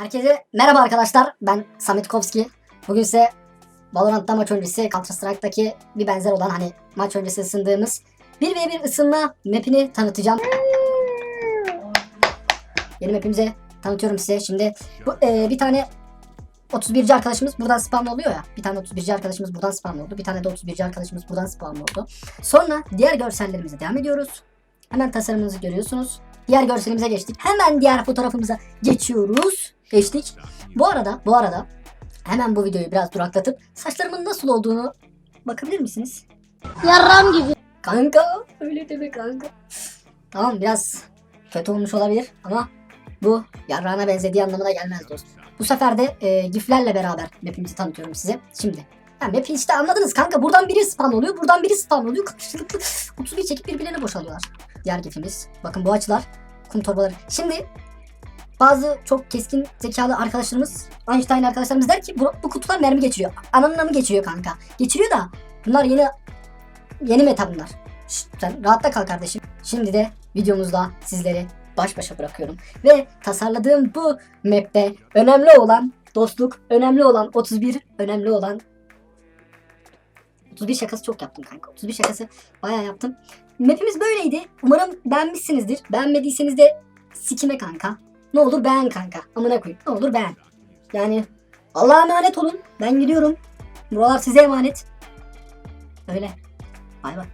Herkese merhaba arkadaşlar. Ben Samet Kovski. Bugün size Valorant'ta maç öncesi Counter Strike'daki bir benzer olan hani maç öncesi ısındığımız 1v1 ısınma map'ini tanıtacağım. Yeni map'imize tanıtıyorum size. Şimdi bu e, bir tane 31. arkadaşımız buradan spam oluyor ya. Bir tane 31. arkadaşımız buradan spam oldu. Bir tane de 31. arkadaşımız buradan spam oldu. Sonra diğer görsellerimize devam ediyoruz. Hemen tasarımımızı görüyorsunuz. Diğer görselimize geçtik. Hemen diğer fotoğrafımıza geçiyoruz. Geçtik. Bu arada, bu arada hemen bu videoyu biraz duraklatıp saçlarımın nasıl olduğunu bakabilir misiniz? Yarram gibi. Kanka, öyle deme kanka. Tamam biraz kötü olmuş olabilir ama bu yarrağına benzediği anlamına gelmez dostum. Bu sefer de e, giflerle beraber map'imizi tanıtıyorum size. Şimdi ya map'i işte anladınız kanka. Buradan biri spawn oluyor, buradan biri spawn oluyor. Karşılıklı 31 çekip birbirlerine boşalıyorlar. Diğer gifimiz. Bakın bu açılar. Kum torbaları. Şimdi bazı çok keskin zekalı arkadaşlarımız, Einstein arkadaşlarımız der ki bu, bu kutular mermi geçiriyor. Ananına mı geçiriyor kanka? Geçiriyor da bunlar yeni yeni meta bunlar. Şşt, sen rahatta kal kardeşim. Şimdi de videomuzda sizleri baş başa bırakıyorum. Ve tasarladığım bu map'te önemli olan dostluk, önemli olan 31, önemli olan 31 şakası çok yaptım kanka. 31 şakası bayağı yaptım. Map'imiz böyleydi. Umarım beğenmişsinizdir. Beğenmediyseniz de sikime kanka. Ne olur beğen kanka. Amına koyayım. Ne olur beğen. Yani Allah'a emanet olun. Ben gidiyorum. Buralar size emanet. Öyle. Bay bay.